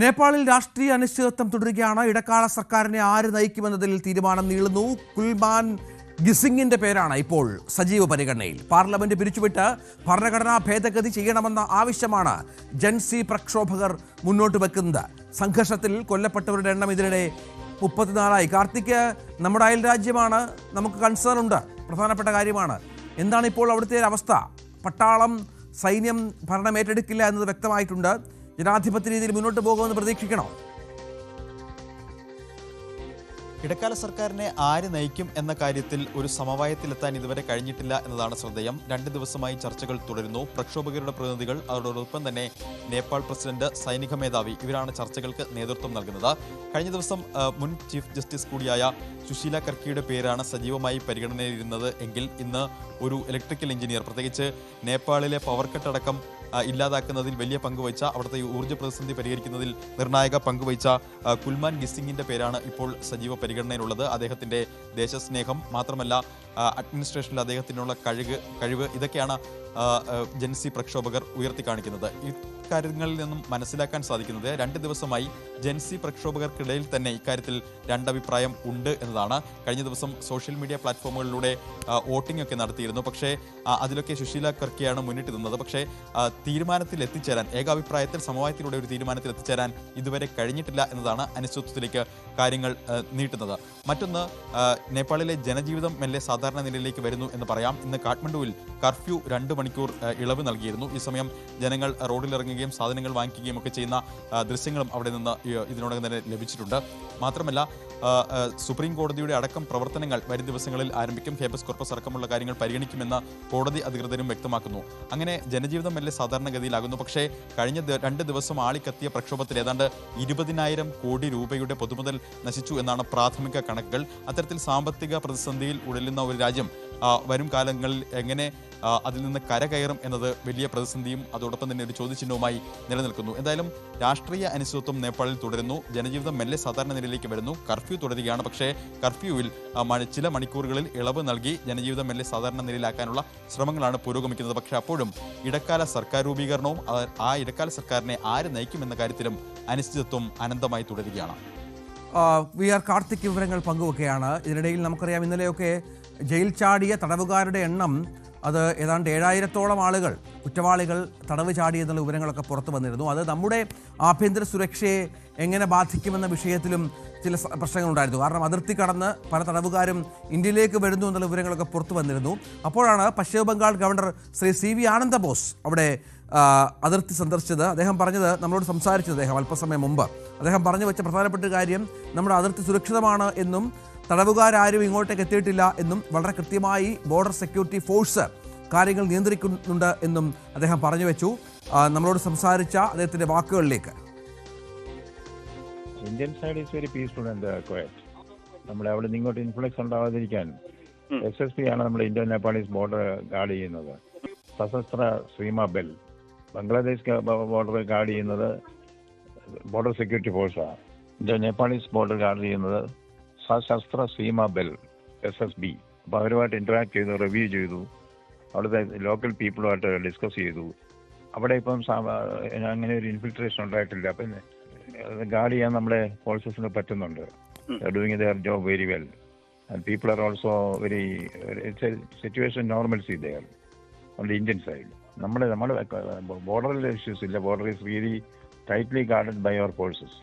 നേപ്പാളിൽ രാഷ്ട്രീയ അനിശ്ചിതത്വം തുടരുകയാണ്. ഇടക്കാല സർക്കാരിനെ ആര് നയിക്കുമെന്നതിൽ തീരുമാനം നീളുന്നു. കുൽബാൻ ഗിസിംഗിന്റെ പേരാണ് ഇപ്പോൾ സജീവ പരിഗണനയിൽ. പാർലമെന്റ് പിരിച്ചുവിട്ട് ഭരണഘടനാ ഭേദഗതി ചെയ്യണമെന്ന ആവശ്യമാണ് ജൻസി പ്രക്ഷോഭകർ മുന്നോട്ട് വെക്കുന്നത്. സംഘർഷത്തിൽ കൊല്ലപ്പെട്ടവരുടെ എണ്ണം ഇതിനിടെ മുപ്പത്തിനാലായി. കാർത്തിക് നമ്മുടെ അയൽ രാജ്യമാണ്. നമുക്ക് കൺസേൺ ഉണ്ട്. പ്രധാനപ്പെട്ട കാര്യമാണ്. എന്താണ് ഇപ്പോൾ അവിടുത്തെ അവസ്ഥ? പട്ടാളം സൈന്യം ഭരണം ഏറ്റെടുക്കില്ല എന്നത് വ്യക്തമായിട്ടുണ്ട്. ജനാധിപത്യ രീതിയിൽ മുന്നോട്ട് പോകുമെന്ന് പ്രതീക്ഷിക്കണോ? ഇടക്കാല സർക്കാരിനെ ആര് നയിക്കും എന്ന കാര്യത്തിൽ ഒരു സമവായത്തിലെത്താൻ ഇതുവരെ കഴിഞ്ഞിട്ടില്ല എന്നതാണ് ശ്രദ്ധേയം. രണ്ട് ദിവസമായി ചർച്ചകൾ തുടരുന്നു. പ്രക്ഷോഭകരുടെ പ്രതിനിധികൾ അവരോടൊപ്പം തന്നെ നേപ്പാൾ പ്രസിഡന്റ് സൈനിക മേധാവി ഇവരാണ് ചർച്ചകൾക്ക് നേതൃത്വം നൽകുന്നത്. കഴിഞ്ഞ ദിവസം മുൻ ചീഫ് ജസ്റ്റിസ് കൂടിയായ സുശീല കർക്കിയുടെ പേരാണ് സജീവമായി പരിഗണനയിലിരുന്നത് എങ്കിൽ ഇന്ന് ഒരു ഇലക്ട്രിക്കൽ എഞ്ചിനീയർ പ്രത്യേകിച്ച് നേപ്പാളിലെ പവർ കട്ട് അടക്കം ഇല്ലാതാക്കുന്നതിൽ വലിയ പങ്കുവച്ച അവിടുത്തെ ഊർജ പ്രതിസന്ധി പരിഹരിക്കുന്നതിൽ നിർണായക പങ്കുവച്ച കുൽമാൻ ഗിസിംഗിന്റെ പേരാണ് ഇപ്പോൾ സജീവ പരിഗണനയിലുള്ളത്. അദ്ദേഹത്തിന്റെ ദേശസ്നേഹം മാത്രമല്ല അഡ്മിനിസ്ട്രേഷനിൽ അദ്ദേഹത്തിനുള്ള കഴിവ് കഴിവ് ഇതൊക്കെയാണ് ജൻസി പ്രക്ഷോഭകർ ഉയർത്തി കാണിക്കുന്നത്. ഇക്കാര്യങ്ങളിൽ നിന്നും മനസ്സിലാക്കാൻ സാധിക്കുന്നത് രണ്ട് ദിവസമായി ജൻസി പ്രക്ഷോഭകർക്കിടയിൽ തന്നെ ഇക്കാര്യത്തിൽ രണ്ടഭിപ്രായം ഉണ്ട് എന്നതാണ്. കഴിഞ്ഞ ദിവസം സോഷ്യൽ മീഡിയ പ്ലാറ്റ്ഫോമുകളിലൂടെ വോട്ടിംഗ് ഒക്കെ നടത്തിയിരുന്നു. പക്ഷേ അതിലൊക്കെ സുശീല കർക്കിയാണ് മുന്നിട്ട് നിന്നത്. പക്ഷേ തീരുമാനത്തിൽ എത്തിച്ചേരാൻ ഏകാഭിപ്രായത്തിൽ സമവായത്തിലൂടെ ഒരു തീരുമാനത്തിൽ എത്തിച്ചേരാൻ ഇതുവരെ കഴിഞ്ഞിട്ടില്ല എന്നതാണ് അനിശ്ചിതത്വത്തിലേക്ക് കാര്യങ്ങൾ നീട്ടുന്നത്. മറ്റൊന്ന് നേപ്പാളിലെ ജനജീവിതം മെല്ലെ നിലയിലേക്ക് വരുന്നു എന്ന് പറയാം. ഇന്ന് കാഠ്മണ്ഡുവിൽ കർഫ്യൂ രണ്ട് മണിക്കൂർ ഇളവ് നൽകിയിരുന്നു. ഈ സമയം ജനങ്ങൾ റോഡിലിറങ്ങുകയും സാധനങ്ങൾ വാങ്ങിക്കുകയും ഒക്കെ ചെയ്യുന്ന ദൃശ്യങ്ങളും അവിടെ നിന്ന് ഇതിനോടകം തന്നെ ലഭിച്ചിട്ടുണ്ട്. മാത്രമല്ല സുപ്രീം കോടതിയുടെ അടക്കം പ്രവർത്തനങ്ങൾ വരും ദിവസങ്ങളിൽ ആരംഭിക്കും. ഹേബസ് കോർപ്പസ് അടക്കമുള്ള കാര്യങ്ങൾ പരിഗണിക്കുമെന്ന് കോടതി അധികൃതരും വ്യക്തമാക്കുന്നു. അങ്ങനെ ജനജീവിതം വലിയ സാധാരണഗതിയിലാകുന്നു. പക്ഷേ കഴിഞ്ഞ രണ്ട് ദിവസം ആളിക്കത്തിയ പ്രക്ഷോഭത്തിൽ ഏതാണ്ട് ഇരുപതിനായിരം കോടി രൂപയുടെ പൊതുമുതൽ നശിച്ചു എന്നാണ് പ്രാഥമിക കണക്കുകൾ. അത്തരത്തിൽ സാമ്പത്തിക പ്രതിസന്ധിയിൽ ഉഴലുന്ന ഒരു രാജ്യം വരും കാലങ്ങളിൽ എങ്ങനെ അതിൽ നിന്ന് കരകയറും എന്നത് വലിയ പ്രതിസന്ധിയും അതോടൊപ്പം തന്നെ ഒരു ചോദ്യചിഹ്നവുമായി നിലനിൽക്കുന്നു. എന്തായാലും രാഷ്ട്രീയ അനിശ്ചിതത്വം നേപ്പാളിൽ തുടരുന്നു. ജനജീവിതം മെല്ലെ സാധാരണ നിലയിലേക്ക് വരുന്നു. കർഫ്യൂ തുടരുകയാണ്. പക്ഷേ കർഫ്യൂവിൽ ചില മണിക്കൂറുകളിൽ ഇളവ് നൽകി ജനജീവിതം മെല്ലെ സാധാരണ നിലയിലാക്കാനുള്ള ശ്രമങ്ങളാണ് പുരോഗമിക്കുന്നത്. പക്ഷേ അപ്പോഴും ഇടക്കാല സർക്കാർ രൂപീകരണവും ആ- ഇടക്കാല സർക്കാരിനെ ആര് നയിക്കുമെന്ന കാര്യത്തിലും അനിശ്ചിതത്വം അനന്തമായി തുടരുകയാണ്. വി ആർ കാർത്തിക് വിവരങ്ങൾ പങ്കുവെക്കുകയാണ്. ഇതിനിടയിൽ നമുക്കറിയാം ഇന്നലെയൊക്കെ ജയിൽ ചാടിയ തടവുകാരുടെ എണ്ണം അത് ഏതാണ്ട് ഏഴായിരത്തോളം ആളുകൾ കുറ്റവാളികൾ തടവ് ചാടി എന്നുള്ള വിവരങ്ങളൊക്കെ പുറത്തു വന്നിരുന്നു. അത് നമ്മുടെ ആഭ്യന്തര സുരക്ഷയെ എങ്ങനെ ബാധിക്കുമെന്ന വിഷയത്തിലും ചില പ്രശ്നങ്ങളുണ്ടായിരുന്നു. കാരണം അതിർത്തി കടന്ന് പല തടവുകാരും ഇന്ത്യയിലേക്ക് വരുന്നു എന്നുള്ള വിവരങ്ങളൊക്കെ പുറത്തു വന്നിരുന്നു. അപ്പോഴാണ് Paschima Bengal governor Shri C V Ananda Bose അവിടെ അതിർത്തി സന്ദർശിച്ചത്. അദ്ദേഹം പറഞ്ഞത് നമ്മളോട് സംസാരിച്ചത് അദ്ദേഹം അല്പസമയം മുമ്പ്. അദ്ദേഹം പറഞ്ഞു വെച്ച പ്രധാനപ്പെട്ട കാര്യം നമ്മുടെ അതിർത്തി സുരക്ഷിതമാണ് എന്നും തടവുകാരും ഇങ്ങോട്ടേക്ക് എത്തിയിട്ടില്ല എന്നും വളരെ കൃത്യമായി ബോർഡർ സെക്യൂരിറ്റി ഫോഴ്സ് കാര്യങ്ങൾ നിയന്ത്രിക്കുന്നുണ്ട് എന്നും അദ്ദേഹം പറഞ്ഞു വെച്ചു. നമ്മളോട് സംസാരിച്ച അദ്ദേഹത്തിന്റെ വാക്കുകളിലേക്ക്. Indian side is very peaceful and quiet നമ്മുടെ അവിടെ നിന്ന് ഇങ്ങോട്ട് ഇൻഫ്ലക്സ് ഉണ്ടാവാതിരിക്കാൻ എസ് എസ് പി ആണ് നമ്മുടെ ഇന്ത്യ നേപ്പാളീസ് ബോർഡർ ഗാർഡ് ചെയ്യുന്നത്. സശസ്ത്ര സീമ ബെൽ ബംഗ്ലാദേശ് ബോർഡർ ഗാർഡ് ചെയ്യുന്നത് ബോർഡർ സെക്യൂരിറ്റി ഫോഴ്സാണ് ഇന്ത്യ നേപ്പാളീസ് ബോർഡർ ഗാർഡ് ചെയ്യുന്നത് Sashastra Seema Bal S S B അപ്പോൾ അവരുമായിട്ട് ഇന്ററാക്ട് ചെയ്തു റിവ്യൂ ചെയ്തു. അവിടുത്തെ ലോക്കൽ പീപ്പിളുമായിട്ട് ഡിസ്കസ് ചെയ്തു. അവിടെ ഇപ്പം അങ്ങനെ ഒരു ഇൻഫിൽട്രേഷൻ ഉണ്ടായിട്ടില്ല. അപ്പം ഗാർഡ് ചെയ്യാൻ നമ്മുടെ ഫോഴ്സസിന് പറ്റുന്നുണ്ട്. Doing their job very well and people are also very situation normalcy there on the Indian side നമ്മുടെ നമ്മുടെ ബോർഡറിൽ ഇഷ്യൂസ് ഇല്ല. Border is really tightly guarded by our forces